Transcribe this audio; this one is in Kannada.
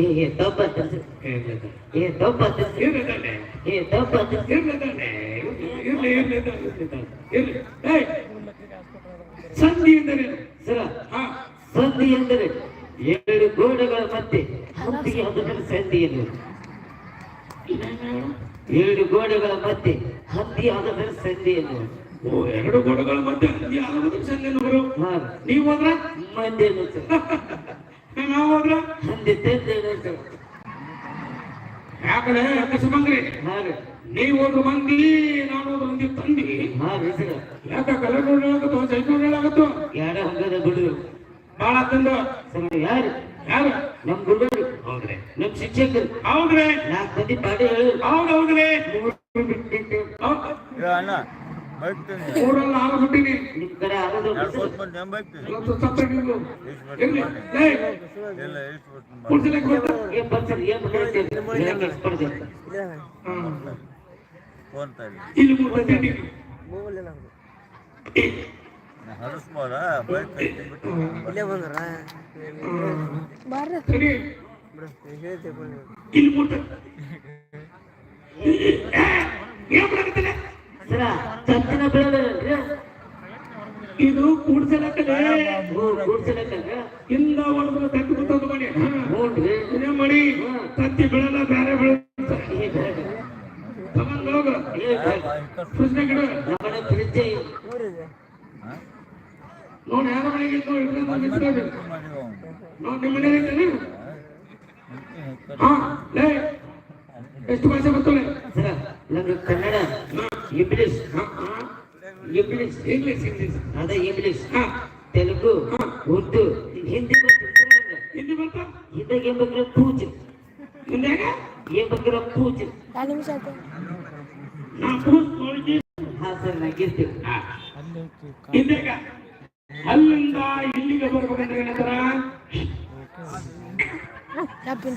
ಏ ತಪ್ಪ ಏ ಇರ್ಲಿದ್ದಾನೆ ಏ ಏಯ್ ಸಂಧಿ ಎಂದರೆ ಸರ ಸಂಧಿ ಎಂದರೆ ಎರಡು ಗೋಡೆಗಳ ಮಧ್ಯೆ ಹಂದಿಗೆ ಹದಗಳ ಸಂಧಿ ಎಂದರು ಎರಡು ಗೋಡೆಗಳ ಮಧ್ಯೆ ಹತ್ತಿ ಹದಗಳ ಸಂಧಿ ಎಂದು ಓ ಎರಡು ಗೋಡೆಗಳ ಮಧ್ಯೆ. ಹಂದಿ ಆಗುವುದು ಸಂಧಿಯನ್ನು ಗುರು. ಹಾ. ನೀವು ಹೋದ್ರ? ಮಂದಿ ಸರ್. ನಾವು ಹೋದ್ರ? ಹಂದಿ ತಂದೆ ಸರ್. ಯಾಕಡೆ ಕಸಮಂಗ್ರಿ ನೀವು ಒಂದು ಮಂದಿ ನಾನು ಒಂದು ಮಂದಿ ತಂದಿ ಯಾಕ ಕಲರ್ ನೋಡಿ ಹೇಳಕತ್ತು ಸೈಟ್ ನೋಡಿ ಹೇಳಕತ್ತು? ಎರಡು ಹಂಗದ ಬಿಡು. ಬಾಳ ತಂದು. ಸರ್ ಯಾರು? ಯಾರು? ನಮ್ ಗುರುಗಳು. ಹೌದ್ರಿ. ನಮ್ ಶಿಕ್ಷಕರು. ಹೌದ್ರಿ. ನಾಲ್ಕು ಮಂದಿ ಪಾಡಿ ಹೇಳು ಹೌದ್ ಹೌದ್ರಿ. ಅಣ್ಣ ಇಲ್ಲ ಇಲ್ಲಿ ಹರಿಸ್ಬೋದ ಬೈಕ್ ಬಂದ್ರಾ ಸರಿ ಇಲ್ಲಿ ಚಂದನ ಬೆಳೆದ್ರಿ ಇದು ಕೂಡ್ಸಲಕ್ಕಲೆ. ಕೂಡ್ಸಲಕ್ಕಲ್ರ ಇಂದ ಹೊಡೆದ್ರೆ ತತ್ತಿ ಬಿಟ್ಟದ್ದು ಮಾಡಿ ಹ್ಞೂನ್ರಿ ಇದೇ ಮಾಡಿ ತತ್ತಿ ಬೆಳೆಲ್ಲ ಬೇರೆ ತಗೊಂಡ್ ಹೋಗ ಕೃಷ್ಣ ಗಿಡ. ನಮ್ಮನೆ ನೋಡಿ ಯಾರ ಮನೆಗೆ ನೋಡಿ ನಿಮ್ಮ ಮನೆಗೆ? ಹಾ ಲೇ ಎಷ್ಟು ಭಾಷೆ ಬರ್ತವೆ? ಸರ ನಮ್ಗೆ ಕನ್ನಡ. ಇಂಗ್ಲಿಷ್ ಹಾ, ಹಾ. ಇಂಗ್ಲಿಷ್ ಇಂಗ್ಲಿಷ್ ಇಂಗ್ಲಿಷ್ ಅದ ಇಂಗ್ಲಿಷ್ ಹಾ ತೆಲುಗು ಉರ್ದು ಹಿಂದಿ. ಹಿಂದಿ ಬರ್ತಾ ಹಿಂದಾಗ ಏನ್ ಬೇಕ್ರ ಪೂಜ್. ಹಿಂದ್ಯಾಗ ಏನ್ ಬೇಕ್ರ ಪೂಜ್ ಹಾ ಸರ್ ನಾ ಗೆಲ್ತೀವಿ ಹಿಂದ್ಯಾಗ ಅಲ್ಲಿಂದ ಇಲ್ಲಿಗೆ